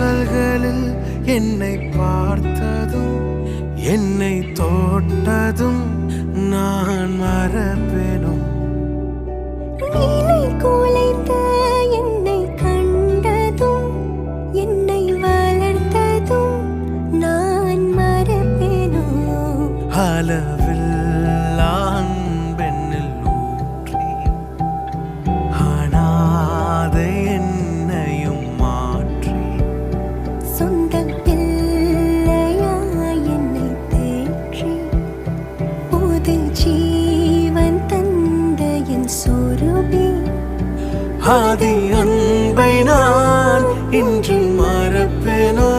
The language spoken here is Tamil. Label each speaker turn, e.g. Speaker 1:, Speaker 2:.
Speaker 1: வாசல்களில் என்னை பார்த்ததும் என்னை தோட்டதும் நான் மறப்பேனும்.
Speaker 2: நீலை குலைத்த
Speaker 1: ஆதி அன்பை நான் இன்று மறப்பேனா?